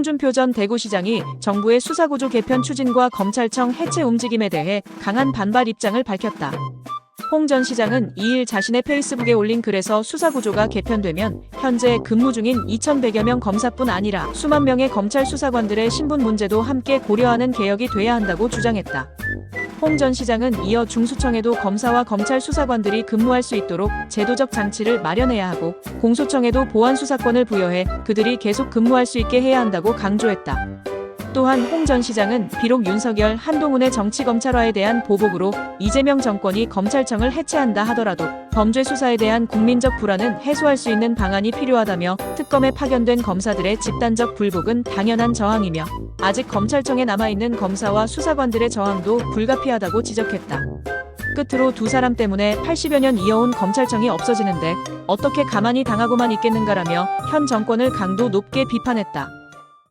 홍준표 전 대구시장이 정부의 수사구조 개편 추진과 검찰청 해체 움직임에 대해 강한 반발 입장을 밝혔다. 홍 전 시장은 2일 자신의 페이스북에 올린 글에서 수사구조가 개편되면 현재 근무 중인 2,100여 명 검사뿐 아니라 수만 명의 검찰 수사관들의 신분 문제도 함께 고려하는 개혁이 돼야 한다고 주장했다. 홍 전 시장은 이어 중수청에도 검사와 검찰 수사관들이 근무할 수 있도록 제도적 장치를 마련해야 하고 공소청에도 보안 수사권을 부여해 그들이 계속 근무할 수 있게 해야 한다고 강조했다. 또한 홍 전 시장은 비록 윤석열, 한동훈의 정치검찰화에 대한 보복으로 이재명 정권이 검찰청을 해체한다 하더라도 범죄 수사에 대한 국민적 불안은 해소할 수 있는 방안이 필요하다며 특검에 파견된 검사들의 집단적 불복은 당연한 저항이며 아직 검찰청에 남아있는 검사와 수사관들의 저항도 불가피하다고 지적했다. 끝으로 두 사람 때문에 80여 년 이어온 검찰청이 없어지는데 어떻게 가만히 당하고만 있겠는가라며 현 정권을 강도 높게 비판했다.